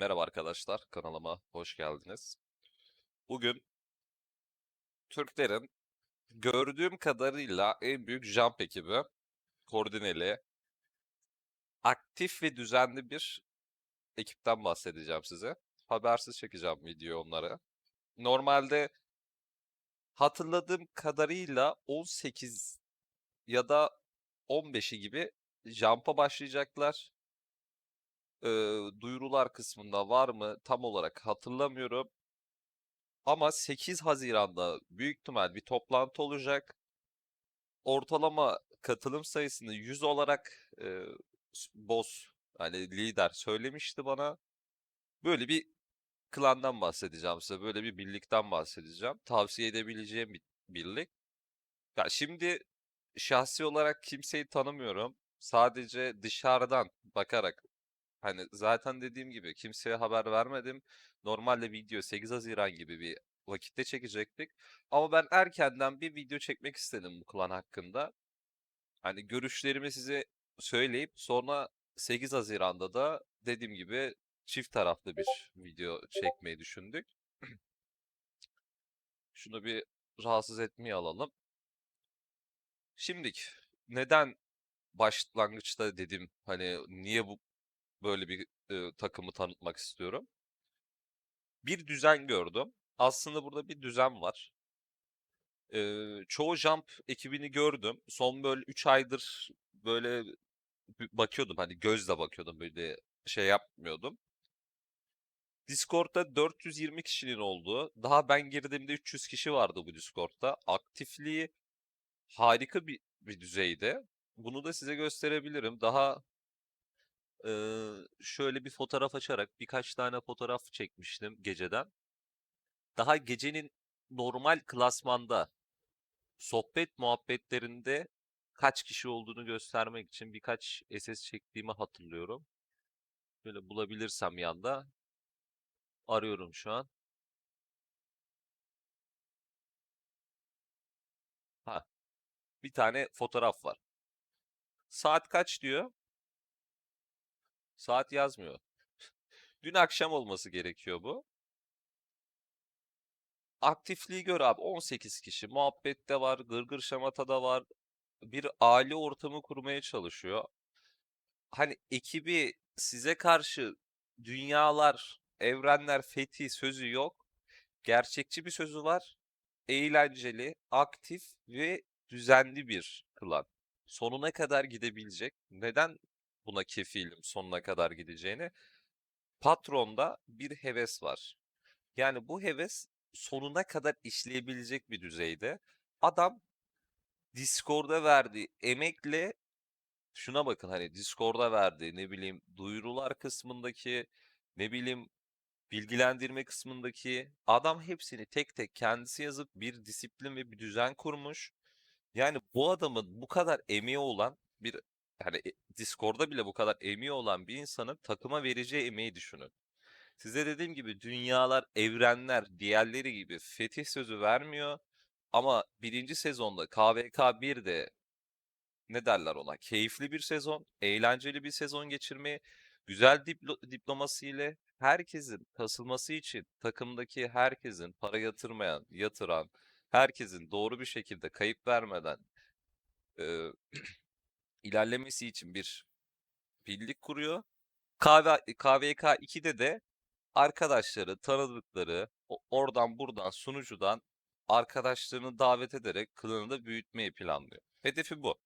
Merhaba arkadaşlar, kanalıma hoş geldiniz. Bugün Türklerin gördüğüm kadarıyla en büyük jump ekibi, koordineli, aktif ve düzenli bir ekipten bahsedeceğim size. Habersiz çekeceğim video onları. Normalde hatırladığım kadarıyla 18 ya da 15'i gibi jump'a başlayacaklar. Eee, duyurular kısmında var mı tam olarak hatırlamıyorum. Ama 8 Haziran'da büyük ihtimal bir toplantı olacak. Ortalama katılım sayısını 100 olarak s- boss hani lider söylemişti bana. Böyle bir klandan bahsedeceğim size. Böyle bir birlikten bahsedeceğim. Tavsiye edebileceğim bir birlik. Ya şimdi şahsi olarak kimseyi tanımıyorum. Sadece dışarıdan bakarak Hani zaten dediğim gibi kimseye haber vermedim. Normalde video 8 Haziran gibi bir vakitte çekecektik. Ama ben erkenden bir video çekmek istedim bu klan hakkında. Hani görüşlerimi size söyleyip sonra 8 Haziran'da da dediğim gibi çift taraflı bir video çekmeyi düşündük. Şunu bir rahatsız etmeye alalım. Şimdik neden başlangıçta dedim hani niye bu böyle bir e, takımı tanıtmak istiyorum. Bir düzen gördüm. Aslında burada bir düzen var. Ee, çoğu Jump ekibini gördüm. Son böyle 3 aydır böyle bakıyordum hani gözle bakıyordum böyle şey yapmıyordum. Discord'da 420 kişinin olduğu, daha ben girdiğimde 300 kişi vardı bu Discord'da. Aktifliği harika bir, bir düzeyde. Bunu da size gösterebilirim. Daha Eee, şöyle bir fotoğraf açarak birkaç tane fotoğraf çekmiştim geceden. Daha gecenin normal klasmanda sohbet muhabbetlerinde kaç kişi olduğunu göstermek için birkaç SS çektiğimi hatırlıyorum. Böyle bulabilirsem yanda arıyorum şu an. Ha, bir tane fotoğraf var. Saat kaç diyor? Saat yazmıyor. Dün akşam olması gerekiyor bu. Aktifliği gör abi 18 kişi. Muhabbette var, gırgır şamatada var. Bir aile ortamı kurmaya çalışıyor. Hani ekibi size karşı dünyalar, evrenler fethi sözü yok. Gerçekçi bir sözü var. Eğlenceli, aktif ve düzenli bir klan. Sonuna kadar gidebilecek. Neden buna kefilim sonuna kadar gideceğini? Patronda bir heves var. Yani bu heves sonuna kadar işleyebilecek bir düzeyde. Adam Discord'a verdiği emekle şuna bakın hani Discord'a verdiği ne bileyim duyurular kısmındaki ne bileyim bilgilendirme kısmındaki adam hepsini tek tek kendisi yazıp bir disiplin ve bir düzen kurmuş. Yani bu adamın bu kadar emeği olan bir hani e, Discord'da bile bu kadar emeği olan bir insanın takıma vereceği emeği düşünün. Size dediğim gibi dünyalar, evrenler diğerleri gibi fetih sözü vermiyor. Ama birinci sezonda KVK 1'de ne derler ona? Keyifli bir sezon, eğlenceli bir sezon geçirmeyi, güzel diplo- diplomasi ile herkesin kasılması için takımdaki herkesin para yatırmayan, yatıran, herkesin doğru bir şekilde kayıp vermeden e, ilerlemesi için bir birlik kuruyor. KV, KVK 2'de de arkadaşları, tanıdıkları, oradan buradan sunucudan arkadaşlarını davet ederek klanı da büyütmeyi planlıyor. Hedefi bu.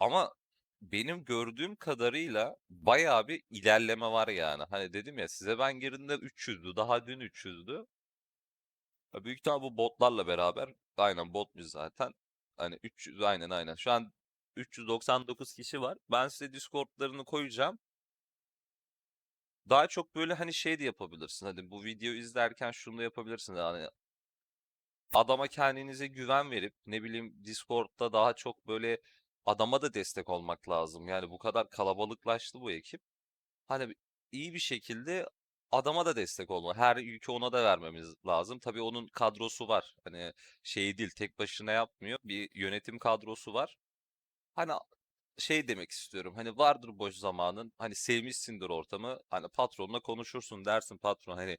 Ama benim gördüğüm kadarıyla bayağı bir ilerleme var yani. Hani dedim ya size ben girdiğimde 300'dü. Daha dün 300'dü. Ya Büyük ihtimal bu botlarla beraber aynen botmuş zaten. Hani 300 aynen aynen. Şu an 399 kişi var. Ben size Discord'larını koyacağım. Daha çok böyle hani şey de yapabilirsin. Hadi bu videoyu izlerken şunu da yapabilirsin. Yani adama kendinize güven verip ne bileyim Discord'da daha çok böyle adama da destek olmak lazım. Yani bu kadar kalabalıklaştı bu ekip. Hani iyi bir şekilde adama da destek olma. Her yükü ona da vermemiz lazım. Tabii onun kadrosu var. Hani şey değil, tek başına yapmıyor. Bir yönetim kadrosu var. Hani şey demek istiyorum. Hani vardır boş zamanın. Hani sevmişsindir ortamı. Hani patronla konuşursun dersin patron hani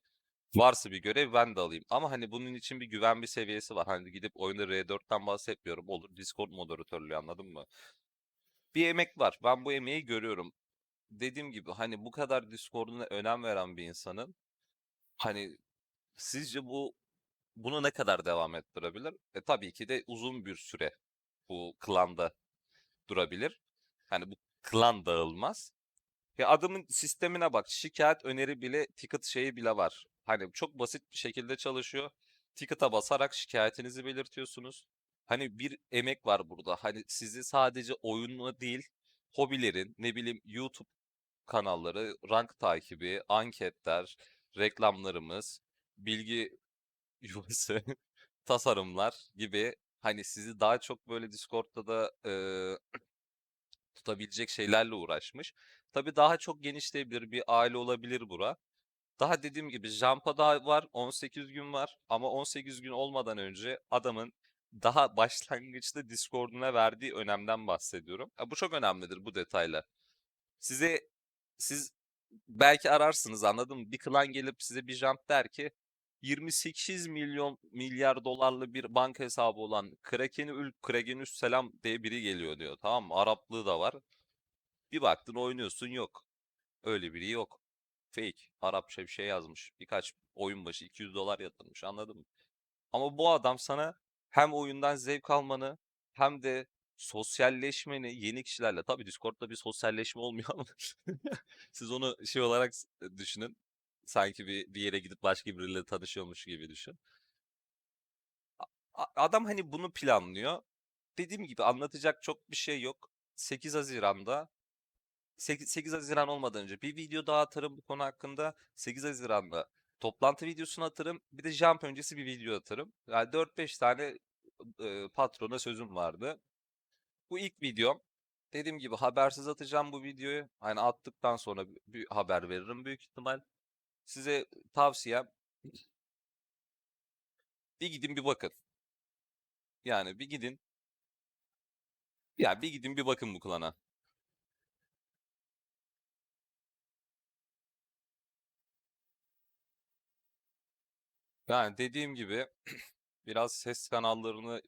varsa bir görev ben de alayım. Ama hani bunun için bir güven bir seviyesi var. Hani gidip oyunda R4'ten bahsetmiyorum. Olur Discord moderatörlüğü anladın mı? Bir emek var. Ben bu emeği görüyorum. Dediğim gibi hani bu kadar Discord'una önem veren bir insanın hani sizce bu bunu ne kadar devam ettirebilir? E tabii ki de uzun bir süre bu klanda durabilir. Hani bu klan dağılmaz. Ya adamın sistemine bak. Şikayet öneri bile ticket şeyi bile var. Hani çok basit bir şekilde çalışıyor. Ticket'a basarak şikayetinizi belirtiyorsunuz. Hani bir emek var burada. Hani sizi sadece oyunla değil, hobilerin, ne bileyim YouTube kanalları, rank takibi, anketler, reklamlarımız, bilgi yuvası, tasarımlar gibi hani sizi daha çok böyle Discord'da da eee, tutabilecek şeylerle uğraşmış. Tabii daha çok genişleyebilir, bir aile olabilir bura. Daha dediğim gibi Jampa daha var, 18 gün var ama 18 gün olmadan önce adamın daha başlangıçta Discord'una verdiği önemden bahsediyorum. Ya bu çok önemlidir bu detaylar. Size siz belki ararsınız anladın mı? Bir klan gelip size bir jump der ki 28 milyon milyar dolarlı bir banka hesabı olan Kraken'i ül Krakenüs selam diye biri geliyor diyor. Tamam mı? Araplığı da var. Bir baktın oynuyorsun yok. Öyle biri yok. Fake. Arapça bir şey yazmış. Birkaç oyun başı 200 dolar yatırmış anladın mı? Ama bu adam sana hem oyundan zevk almanı hem de sosyalleşmeni yeni kişilerle tabii Discord'da bir sosyalleşme olmuyor ama siz onu şey olarak s- düşünün. Sanki bir, bir yere gidip başka biriyle tanışıyormuş gibi düşün. Adam hani bunu planlıyor. Dediğim gibi anlatacak çok bir şey yok. 8 Haziran'da 8, 8 Haziran olmadan önce bir video daha atarım bu konu hakkında. 8 Haziran'da toplantı videosunu atarım. Bir de jump öncesi bir video atarım. Yani 4-5 tane e, patrona sözüm vardı. Bu ilk videom. Dediğim gibi habersiz atacağım bu videoyu. Hani attıktan sonra bir haber veririm büyük ihtimal. Size tavsiyem bir gidin bir bakın. Yani bir gidin. Ya bir gidin bir bakın bu klana. Yani dediğim gibi biraz ses kanallarını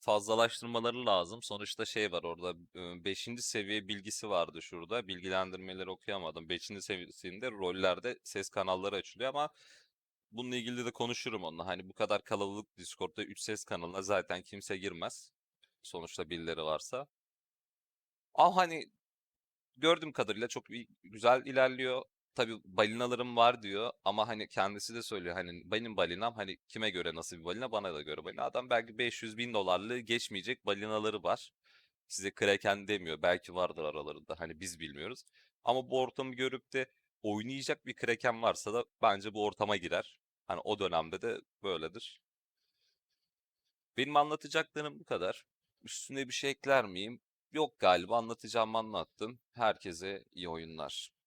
fazlalaştırmaları lazım. Sonuçta şey var orada 5. seviye bilgisi vardı şurada. Bilgilendirmeleri okuyamadım. 5. seviyesinde rollerde ses kanalları açılıyor ama bununla ilgili de konuşurum onunla. Hani bu kadar kalabalık Discord'da 3 ses kanalına zaten kimse girmez. Sonuçta birileri varsa. Ama hani gördüğüm kadarıyla çok güzel ilerliyor. Tabii balinalarım var diyor ama hani kendisi de söylüyor hani benim balinam hani kime göre nasıl bir balina bana da göre balina. Adam belki 500 bin dolarlığı geçmeyecek balinaları var. Size kraken demiyor belki vardır aralarında hani biz bilmiyoruz. Ama bu ortamı görüp de oynayacak bir kraken varsa da bence bu ortama girer. Hani o dönemde de böyledir. Benim anlatacaklarım bu kadar. Üstüne bir şey ekler miyim? Yok galiba anlatacağımı anlattım. Herkese iyi oyunlar.